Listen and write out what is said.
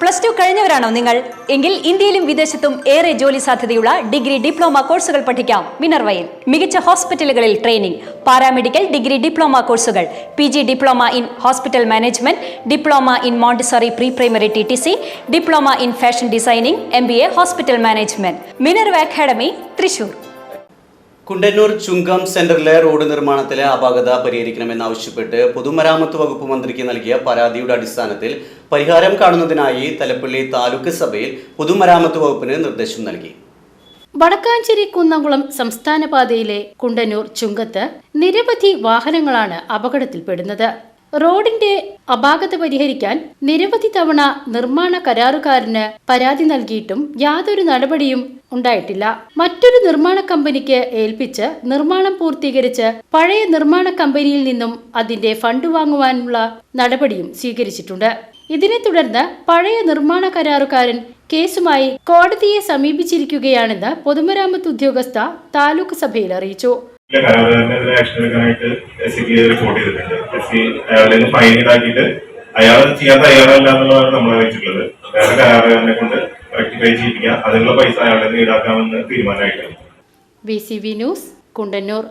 Plus two കഴിഞ്ഞവരാണോ നിങ്ങൾ? എങ്കിൽ ഇന്ത്യയിലും വിദേശത്തും ഏറെ ജോലി സാധ്യതയുള്ള ഡിഗ്രി ഡിപ്ലോമ കോഴ്സുകൾ പഠിക്കാം. മിനർവയിൽ മികച്ച ഹോസ്പിറ്റലുകളിൽ ട്രെയിനിംഗ് പാരാമെഡിക്കൽ ഡിഗ്രി ഡിപ്ലോമ കോഴ്സുകൾ P G diploma in hospital management diploma in Montessori pre primary T T C diploma in fashion designing M B A hospital management. Minerva academy Thrissur. Kundannur Chungam സെന്ററിലെ road നിർമ്മാണത്തിലെ അപാകത പരിഹരിക്കണമെന്നാവശ്യപ്പെട്ട് പൊതുമരാമത്ത് വകുപ്പ് മന്ത്രിക്ക് നൽകിയ പരാതിയുടെ അടിസ്ഥാനത്തിൽ പരിഹാരം കാണുന്നതിനായി തലപ്പള്ളി താലൂക്ക് സഭയിൽ പൊതുമരാമത്ത് വകുപ്പിന് നിർദ്ദേശം നൽകി. വടക്കാഞ്ചേരി കുന്നംകുളം സംസ്ഥാന പാതയിലെ കുണ്ടന്നൂർ ചുങ്കത്ത് നിരവധി വാഹനങ്ങളാണ് അപകടത്തിൽപ്പെടുന്നത്. റോഡിന്റെ അപാകത പരിഹരിക്കാൻ നിരവധി തവണ നിർമ്മാണ കരാറുകാരന് പരാതി നൽകിയിട്ടും യാതൊരു നടപടിയും ഉണ്ടായിട്ടില്ല. മറ്റൊരു നിർമ്മാണ കമ്പനിക്ക് ഏൽപ്പിച്ച് നിർമ്മാണം പൂർത്തീകരിച്ച് പഴയ നിർമ്മാണ കമ്പനിയിൽ നിന്നും അതിന്റെ ഫണ്ട് വാങ്ങുവാനുള്ള നടപടിയും സ്വീകരിച്ചിട്ടുണ്ട്. ഇതിനെ തുടർന്ന് പഴയ നിർമ്മാണ കരാറുകാരൻ കേസുമായി കോടതിയെ സമീപിച്ചിരിക്കുകയാണെന്ന് പൊതുമരാമത്ത് ഉദ്യോഗസ്ഥ താലൂക്ക് സഭയിൽ അറിയിച്ചു. കരാറുകാരനെതിരെ ആക്ഷൻ എടുക്കാനായിട്ട് എസ് സിക്ക് റിപ്പോർട്ട് ചെയ്തിട്ടുണ്ട്. എസ് സി അയാളുടെ ഫൈൻ ഈടാക്കിയിട്ട് അയാൾ ചെയ്യാൻ തയ്യാറല്ല എന്നുള്ളതാണ് നമ്മൾ അറിയിച്ചിട്ടുള്ളത്. വേറെ കലാകാരനെ കൊണ്ട് റെക്ടിഫൈ ചെയ്യിപ്പിക്കുക അതിനുള്ള പൈസ അയാളുടെ ഈടാക്കാമെന്ന് തീരുമാനമായിട്ടുണ്ട്. V C V news Kundannur